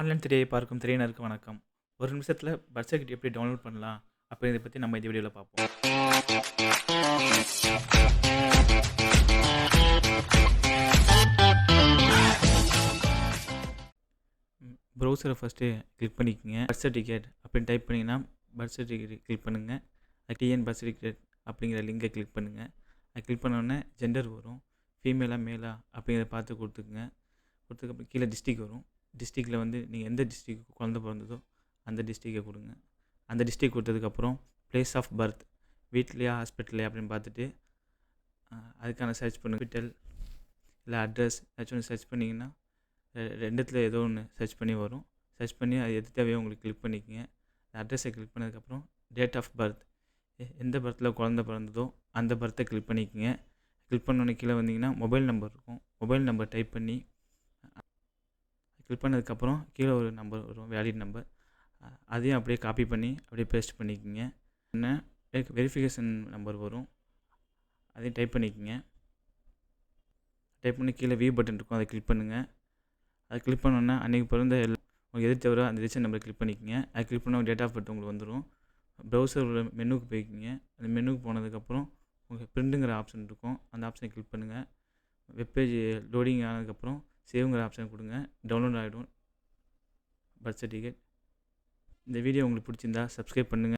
Online திரையை பார்க்கும் திரையினருக்கு வணக்கம். ஒரு நிமிஷத்தில் பர்த் சர்டிஃபிகேட் எப்படி டவுன்லோட் பண்ணலாம்? அப்படிங்கிறத பற்றி நம்ம இந்த வீடியோவில் பார்ப்போம். ப்ரௌசரை ஃபஸ்ட்டு கிளிக் பண்ணிக்கோங்க. பர்த் சர்டிஃபிகேட் அப்படின்னு டைப் பண்ணிங்கன்னா பர்த் சர்டிஃபிகேட் கிளிக் பண்ணுங்கள் டிஎன் பர்த் சர்டிஃபிகேட் அப்படிங்கிற லிங்கை கிளிக் பண்ணுங்கள் அது கிளிக் பண்ணோடனே ஜெண்டர் வரும். ஃபீமேலாக மேலா அப்படிங்கிறத பார்த்து கொடுத்துக்குங்க. கொடுத்ததுக்கப்புறம் கீழே டிஸ்ட்ரிக் வரும். டிஸ்ட்ரிக்டில் வந்து நீங்கள் எந்த டிஸ்ட்ரிக் குழந்த பிறந்ததோ அந்த டிஸ்ட்ரிக்கை கொடுங்க. அந்த டிஸ்ட்ரிக் கொடுத்ததுக்கப்புறம் பிளேஸ் ஆஃப் பர்த் வீட்லையா ஹாஸ்பிட்டல்லையா அப்படின்னு பார்த்துட்டு அதுக்கான சர்ச் பண்ணு. ஹாஸ்பிட்டல் இல்லை அட்ரஸ் ஏதாச்சும் ஒன்று சர்ச் பண்ணிங்கன்னா ரெ- ரெண்டுத்தில் ஏதோ ஒன்று சர்ச் பண்ணி வரும். சர்ச் பண்ணி அது எது தேவையோ உங்களுக்கு கிளிக் பண்ணிக்கோங்க. அட்ரஸை கிளிக் பண்ணதுக்கப்புறம் டேட் ஆஃப் பர்த் எந்த பர்த்தில் குழந்த பிறந்ததோ அந்த பர்த்தை கிளிக் பண்ணிக்கோங்க. கிளிக் பண்ணோன்னே கீழே வந்தீங்கன்னா மொபைல் நம்பர் இருக்கும். மொபைல் நம்பர் டைப் பண்ணி ஃபில் பண்ணதுக்கப்புறம் கீழே ஒரு நம்பர் வரும் வேலிட் நம்பர் அதையும் அப்படியே காப்பி பண்ணி அப்படியே பேஸ்ட் பண்ணிக்கோங்க. என்ன வெரிஃபிகேஷன் நம்பர் வரும். அதையும் டைப் பண்ணிக்கோங்க. டைப் பண்ணி கீழே வியூ பட்டன் இருக்கும் அதை கிளிக் பண்ணுங்கள் அதை கிளிக் பண்ணோன்னா அன்றைக்கி பிறந்த உங்களுக்கு எது தேவையோ அந்த ரிஜிஸ்டர் நம்பரை கிளிக் பண்ணிக்கோங்க. அதை கிளிக் பண்ண டேட் ஆஃப் பர்த் உங்களுக்கு வந்துடும் ப்ரௌசர் மெனுக்கு போய்க்கிங்க. அந்த மெனுக்கு போனதுக்கப்புறம் உங்களுக்கு பிரிண்ட்டுங்கிற ஆப்ஷன் இருக்கும். அந்த ஆப்ஷனை கிளிக் பண்ணுங்கள் வெப்பேஜ் லோடிங் ஆனதுக்கப்புறம் சேவ்ங்கிற ஆப்ஷன் கொடுங்க. டவுன்லோட் ஆகிடும் பர்த் சர்டிஃபிகேட் இந்த வீடியோ உங்களுக்கு பிடிச்சிருந்தா சப்ஸ்கிரைப் பண்ணுங்கள்